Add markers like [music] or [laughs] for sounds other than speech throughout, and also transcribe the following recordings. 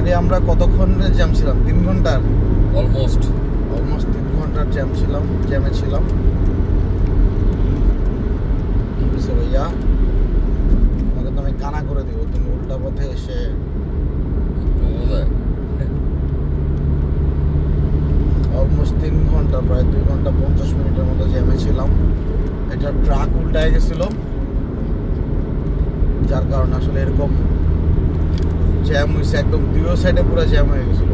Finally আমরা কতক্ষণের jam ছিলাম? তিন ঘণ্টার? অলমোস্ট অলমোস্ট তিন ঘণ্টার জ্যাম ছিলাম জ্যামে ছিলাম। কি হয়েছে ভাইয়া? তোমাকে তো আমি কানা করে দিব তুমি উল্টা পথে এসে অলমোস্ট তিন ঘণ্টা প্রায় দুই ঘণ্টা পঞ্চাশ মিনিটের মতো জ্যামে ছিলাম। এটা ট্রাক উল্টায় গেছিল। যার কারণে আসলে এরকম জ্যাম হয়েছে একদম দুই সাইডে পুরো জ্যাম হয়ে গেছিল।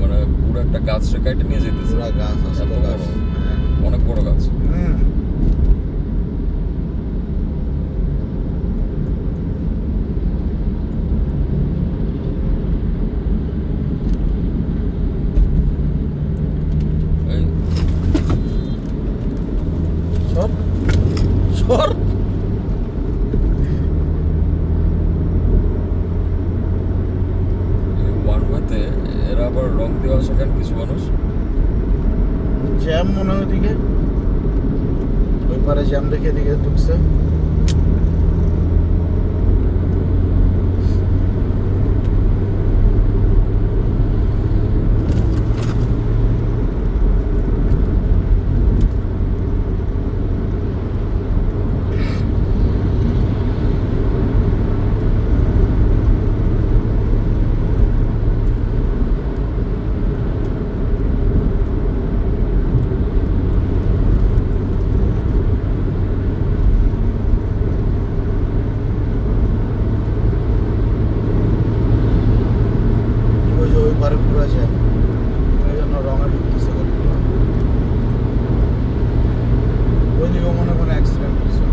মানে পুরো একটা গাছ রে কাটে নিয়ে যেতেছে গাছ হ্যাঁ। অনেক বড় গাছ। হুম এই সর সর ওয়ান ওয়েতে এরা আবার রং দেওয়া আসে কেন কিছু মানুষ জ্যাম মনে হয় ওইদিকে ওই পারে জ্যাম দেখে এদিকে ঢুকছে ওই যে ওই পারে পুরো জ্যাম ওই জন্য রঙে ঢুকতেছে গাড়িগুলো। ওইদিকেও মনে কোনো অ্যাক্সিডেন্ট হয়েছে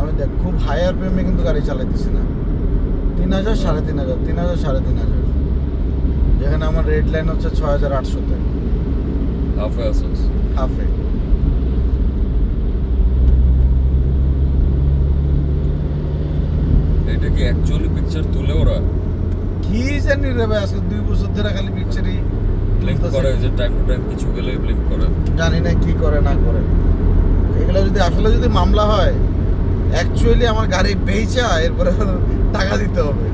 আমি দেখ খুব হায়ার প্রেমে কিন্তু গাড়ি চালাইতেছি না। তিন হাজার সাড়ে তিন হাজার তিন হাজার সাড়ে তিন হাজার। যেখানে আমার রেড লাইন হচ্ছে ছয় হাজার আটশোতে। হাফে আসোস হাফে এটা কি অ্যাকচুয়ালি পিকচার তুলে ওরা? কি জানি রে ভাই আজকে দুই বছর ধরে খালি পিকচারই ব্লিঙ্ক করে যে টাইম টু টাইম কিছু গেলে ব্লিঙ্ক করে। জানি না কি করে না করে। এগুলো যদি আসলে যদি মামলা হয় অ্যাকচুয়ালি আমার গাড়ি বেচা এরপরে টাকা দিতে হবে।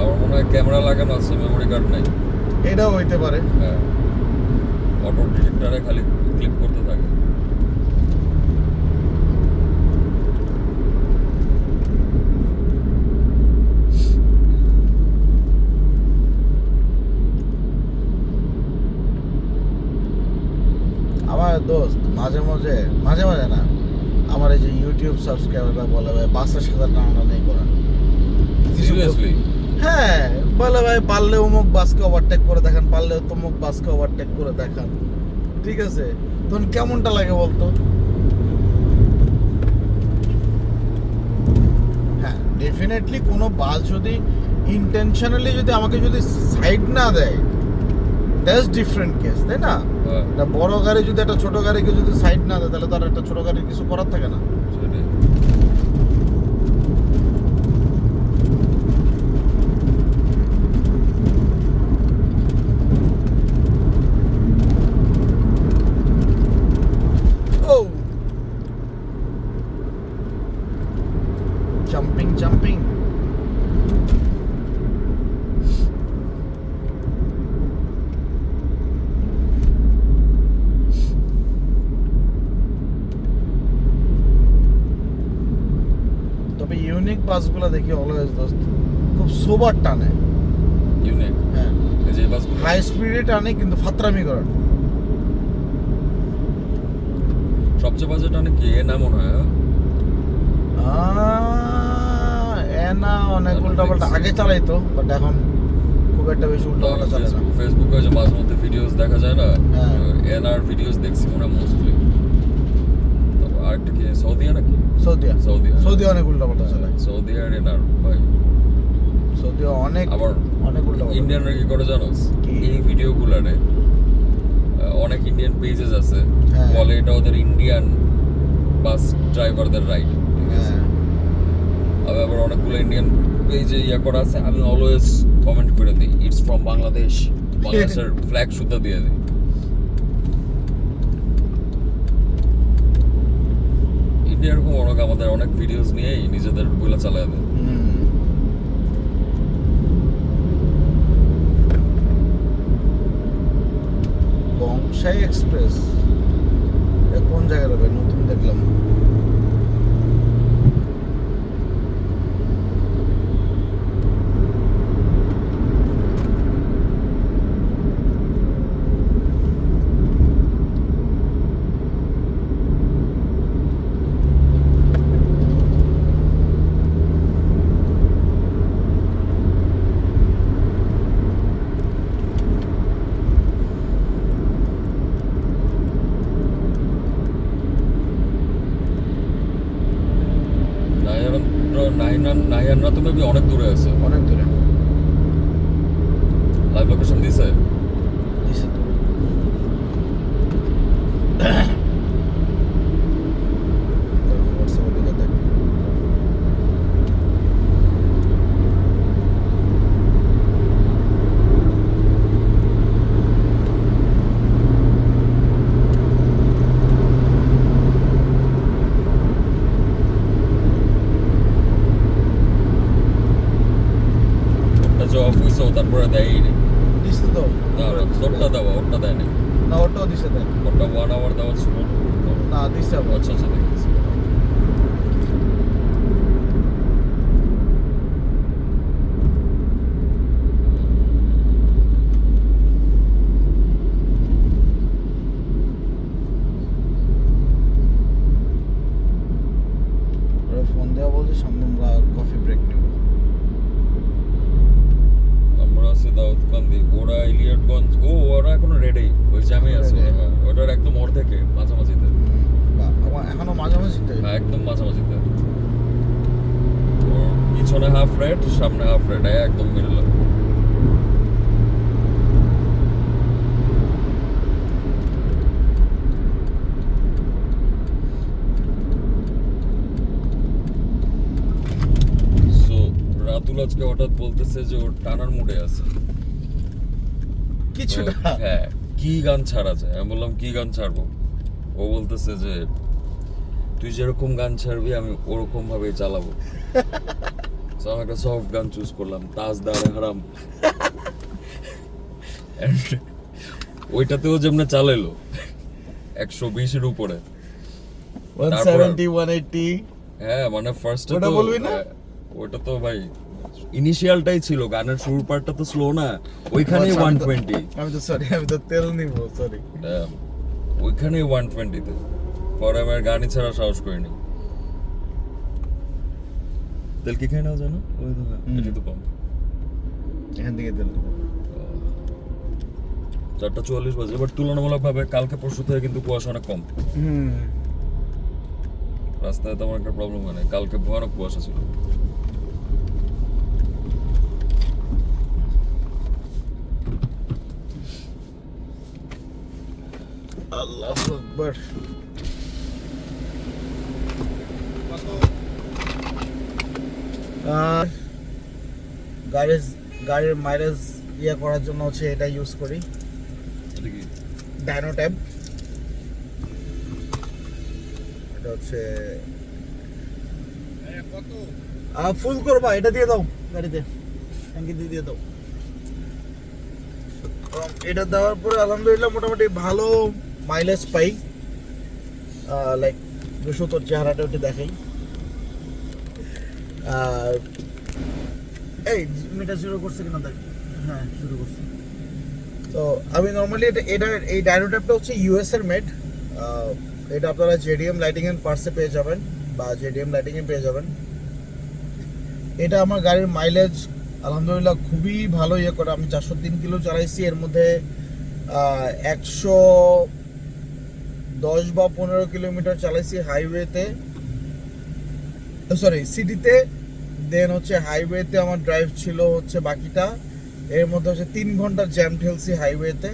আমার মনে হয় ক্যামেরা লাগানো আছে মেমোরি কার্ড নাই। এটাও হইতে পারে। হ্যাঁ। অটো ডিটেক্টরে খালি ক্লিক করতে থাকে। আমার দোস্ত মাঝে মাঝে মাঝে মাঝে না আমার এই যে ইউটিউব সাবস্ক্রাইবাররা বলে ভাই বাসের সাথে নেই করেন। সিরিয়াসলি হ্যাঁ বলে ভাই পারলে অমুক বাসকে ওভারটেক করে দেখান পারলে তমুক বাসকে ওভারটেক করে দেখান। ঠিক আছে? তখন কেমনটা লাগে বলতো? হ্যাঁ ডেফিনেটলি কোনো বাস যদি ইন্টেনশনালি যদি আমাকে যদি সাইড না দেয় দ্যাটস ডিফারেন্ট কেস তাই না? বড় গাড়ি যদি একটা ছোট গাড়িকে যদি সাইড না দেয়, তাহলে তার একটা ছোট গাড়ির কিছু করার থাকে না। ইউনিক বাসগুলো দেখি অলওয়েজ দোস্ত। খুব সোবার টানে। ইউনিক হ্যাঁ। যে বাস হাই স্পিডে টানে কিন্তু ফাত্রামি করে। সবচেয়ে বাজেট টানে কি? এ না মনে হয় এনা অনেক উল্টাপাল্টা আগে চালাইতো বাট এখন খুব একটা বেশি উল্টাপাল্টা চালায় না। ফেসবুকে যে মাঝে মধ্যে ভিডিওস দেখা যায় না? হ্যাঁ। এনআর ভিডিওস দেখছি মনে মোস্টলি আরেকটা কি? সৌদিয়া নাকি? সৌদিয়া। সৌদিয়া। সৌদি অনেক উল্টাপাল্টা চালায় সৌদি আর এনআর ভাই। সৌদি অনেক আবার অনেক উল্টাপাল্টা। ইন্ডিয়ানরা কি করে জানোস? এই ভিডিওগুলারে। অনেক ইন্ডিয়ান পেজেস আছে। হ্যাঁ। বলে এটা ওদের ইন্ডিয়ান বাস ড্রাইভারদের রাইড হ্যাঁ। আমি আবার অনেকগুলো ইন্ডিয়ান পেজে ইয়া করা আছে। আমি অলওয়েজ কমেন্ট করে দিই। ইটস ফ্রম বাংলাদেশ বাংলাদেশের ফ্ল্যাগ সুদ্ধা দিয়ে দিই। এরকম অনেক আমাদের অনেক ভিডিওস নিয়েই নিজেদের বইলা চালায় দেয়। বংশাই এক্সপ্রেস। কোন জায়গায় হবে নতুন দেখলাম। নাহিয়ান নাহিয়ানরা তো মেবি অনেক দূরে আছে। অনেক দূরে। লাইভ লোকেশন দিছে? দিছে তো। ওটা হইছে ও তারপরে দেয়ই নি দিছে তো? না তোরটা দেওয়া ওরটা দেয় না না ওটাও দিছে দেখ ওটা ওয়ান আওয়ার দেওয়া ছিল। না দিছে আচ্ছা আচ্ছা দেখেছি ফোন দেওয়া বলছে সামনে আমরা কফি ব্রেক নেব আমরা আছি দাউদকান্দি ওরা ইলিয়টগঞ্জ ও ওরা এখনও রেডেই ওই জ্যামে আছে। হ্যাঁ। ওটার একদম অর্ধেকে মাঝামাঝিতে। এখনও মাঝামাঝিতে? হ্যাঁ একদম মাঝামাঝিতে। পিছনে হাফ রেড সামনে হাফ রেড একদম মিডল আজকে হঠাৎ বলতেছে যে ওর টানার মুডে আছে। কিছুটা। হ্যাঁ কি গান ছাড়া যায়? আমি বললাম কি গান ছাড়বো? ও বলতেছে যে তুই যেরকম গান ছাড়বি আমি ওরকম ভাবেই চালাবো [laughs] আমি একটা সফট গান চুজ করলাম তাজদার হারাম। ওইটাতেও যেমন চালাইলো একশো বিশের উপরে। 170 180 হ্যাঁ মানে ফার্স্টে ওটা বলবি না? হ্যাঁ, ওটা তো ভাই ইনিশিয়ালটাই ছিল গানের শুরুর পার্টটা তো স্লো না। ওইখানেই আচ্ছা, ওয়ান টোয়েন্টি আমি তো সরি আমি তো তেল নিব সরি. ওইখানেই ওয়ান টোয়েন্টিতে পরে আমি আর গাড়ি ছাড়া সাহস করিনি। তেল কি খাই নাও জানো? ওই তো। এটাই তো পাম্প এখান থেকে তেল চারটা চুয়াল্লিশ বাজে বাট তুলনামূলকভাবে কালকে পরশু থেকে কিন্তু কুয়াশা অনেক কম। রাস্তায় তেমন একটা প্রবলেম হয় না কালকে ভয়ানক কুয়াশা ছিল। আল্লাহু আকবার। আর গাড়ির গাড়ির মাইলেজ ইয়ে করার জন্য হচ্ছে এটা ইউজ করি। ডাইনো ট্যাব এটা হচ্ছে ফুল করবা এটা দিয়ে দাও গাড়িতে। ট্যাঙ্কি দিয়ে দিয়ে দাও। এটা দেওয়ার পরে আলহামদুলিল্লাহ মোটামুটি ভালো মাইলেজ পাই লাইক দুশো তোর চেহারাটা ওটা দেখাই। এই মিটার শুরু করছে কিনা দেখ। হ্যাঁ শুরু করছে। তো আমি নর্মালি এটা এটা, এই ডায়নোট্যাপটা হচ্ছে ইউএস এর মেড এটা আপনারা জেডিএম লাইটিং এন্ড পার্সে পেয়ে যাবেন বা জেডিএম লাইটিং এ পেয়ে যাবেন। এটা আমার গাড়ির মাইলেজ আলহামদুলিল্লাহ, খুবই ভালো ইয়ে করে আমি চারশো তিন কিলো চালাইছি। এর মধ্যে একশো দশ বা পনেরো কিলোমিটার চালাইছি হাইওয়েতে সরি সিটিতে দেন হচ্ছে হাইওয়েতে আমার ড্রাইভ ছিল হচ্ছে বাকিটা। এর মধ্যে হচ্ছে তিন ঘণ্টা জ্যাম ঠেলছি হাইওয়েতে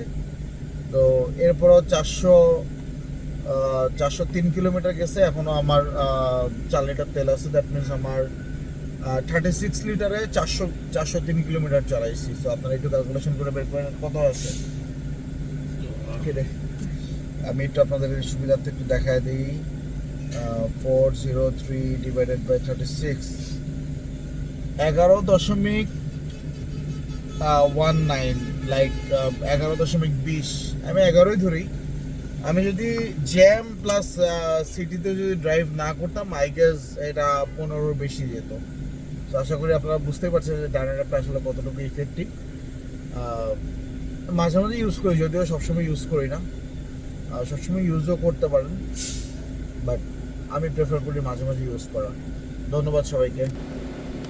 তো এরপরও চারশো চারশো তিন কিলোমিটার গেছে। এখনও আমার চার লিটার তেল আছে। দ্যাট মিনস আমার থার্টি সিক্স লিটারে চারশো চারশো তিন কিলোমিটার চালাইছি। তো আপনারা একটু ক্যালকুলেশন করে বের করেন কত আছে। আমি একটু আপনাদের সুবিধার্থে একটু দেখায় দিই। Four zero three divided by thirty six এগারো দশমিক ওয়ান নাইন লাইক এগারো দশমিক বিশ। আমি এগারোই ধরি। আমি যদি জ্যাম প্লাস সিটিতে যদি ড্রাইভ না করতাম আই গেস এটা পনেরোর বেশি যেত। তো আশা করি আপনারা বুঝতেই পারছেন যে ডায়নাটা আসলে কতটুকু ইফেক্টিভ মাঝে মাঝে ইউজ করি, যদিও সবসময় ইউজ করি না। সবসময় ইউজও করতে পারেন বাট আমি প্রেফার করি মাঝে মাঝে ইউজ করা। ধন্যবাদ সবাইকে।